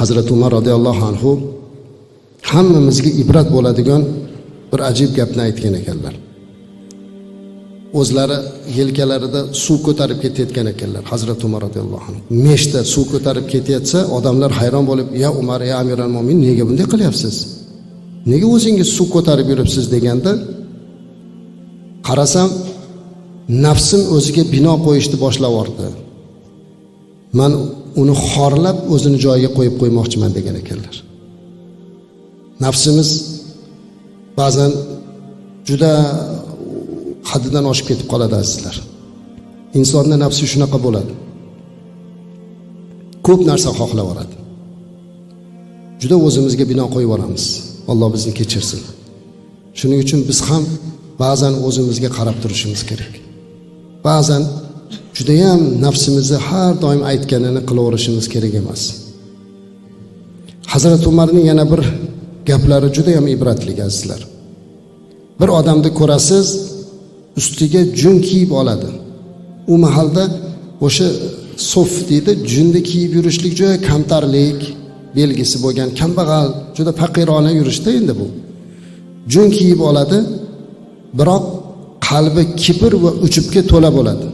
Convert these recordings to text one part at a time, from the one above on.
hazrati umar roziyallohu anhu hammamizga ibrat bo'ladigan bir ajib gapni aytgan ekanlar. O'zlari yelkalarida suv ko'tarib ketayotgan ekanlar hazrati umar roziyallohu anhu. Meshda suv ko'tarib ketayotsa odamlar hayron bo'lib ya umar ya amiral mo'min nega bunday qilyapsiz? Nega o'zingiz suv ko'tarib yuribsiz? deganda qarasam nafsim o'ziga bino qo'yishni boshlab yubordi man uni xorlab o'zini joyiga qo'yib qo'ymoqchiman degan ekanlar. Nafsimiz ba'zan juda haddidan oshib ketib qoladi azizlar. Insonni nafsi shunaqa bo'ladi. Ko'p narsa xohlab yuboradi juda o'zimizga bino qo'yib yuboramiz alloh bizni kechirsin. Shuning uchun biz ham ba'zan o'zimizga qarab turishimiz kerak. Ba'zan judayam nafsimizni har doim aytganini qilaverishimiz kerak emas. Hazrati umarning yana bir gaplari judayam ibratli azizlar. Bir odamni ko'rasiz ustiga jun kiyib oladi. U mahalda o'sha sof deydi junni kiyib yurishlik juda kamtarlik belgisi bo'lgan kambag'al juda faqirona yurishda endi bu. Jun kiyib oladi biroq qalbi kibr va uchibga to'la bo'ladi.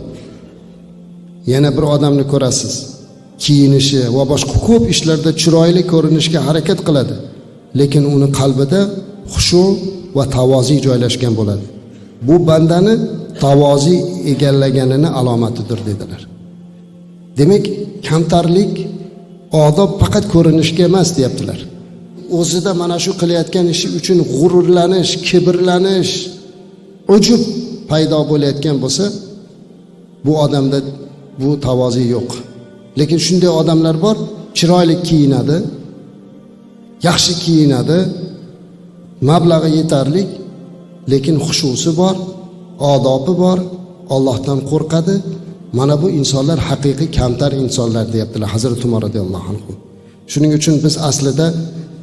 Yana bir odamni ko'rasiz. Kiyinishi va boshqa ko'p ishlarda chiroyli ko'rinishga harakat qiladi lekin uni qalbida xushu va tavoziy joylashgan bo'ladi. Bu bandani tavoziy egallaganini alomatidir dedilar. Demak kamtarlik odob faqat ko'rinishga emas deyaptilar. O'zida mana shu qilayotgan ishi uchun g'ururlanish kibrlanish ujub paydo bo'layotgan bo'lsa bu odamda bu tavozi yo'q. Lekin shunday odamlar bor chiroyli kiyinadi yaxshi kiyinadi mablag'i yetarli lekin xushusi bor odobi bor ollohdan qo'rqadi. Mana bu insonlar haqiqiy kamtar insonlar deyaptilar hazrati umar roziyallohu anhu. Shuning uchun biz aslida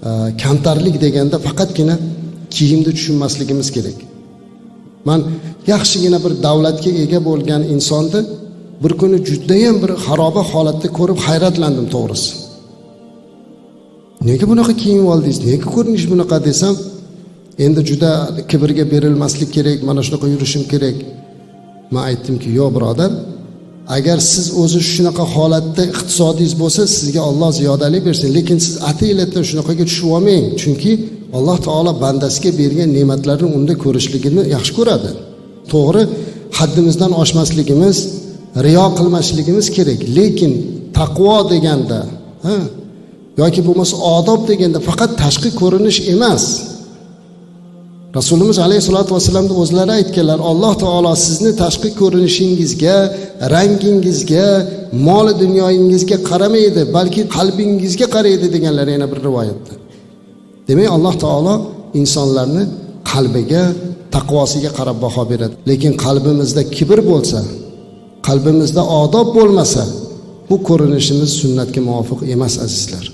e, kamtarlik deganda faqatgina kiyimni tushunmasligimiz kerak. Man yaxshigina bir davlatga ega bo'lgan insonni bir kuni judayam bir xaroba holatda ko'rib hayratlandim to'g'risi. Nega bunaqa kiyinib oldingiz? Nega ko'rinish bunaqa desam endi juda kibrga berilmaslik kerak mana shunaqa yurishim kerak. Man aytdimki yo'q birodar agar siz o'zi shunaqa holatda iqtisodingiz bo'lsa sizga olloh ziyodalik bersin. Lekin siz atiylatdan shunaqaga tushib olmang chunki alloh taolo bandasiga bergan ne'matlarni unda ko'rishligini yaxshi ko'radi. To'g'ri haddimizdan oshmasligimiz riyo qilmasligimiz kerak. Lekin taqvo deganda ha yoki bo'lmasa odob deganda faqat tashqi ko'rinish emas. Rasulimiz alayhissalotu vassalamni o'zlari aytganlar alloh taolo sizni tashqi ko'rinishingizga rangingizga moli dunyoyingizga qaramaydi balki qalbingizga qaraydi deganlar yana bir rivoyatda. Demak alloh taolo insonlarni qalbiga taqvosiga qarab baho beradi. Lekin qalbimizda kibr bo'lsa qalbimizda odob bo'lmasa bu ko'rinishimiz sunnatga muvofiq emas azizlar.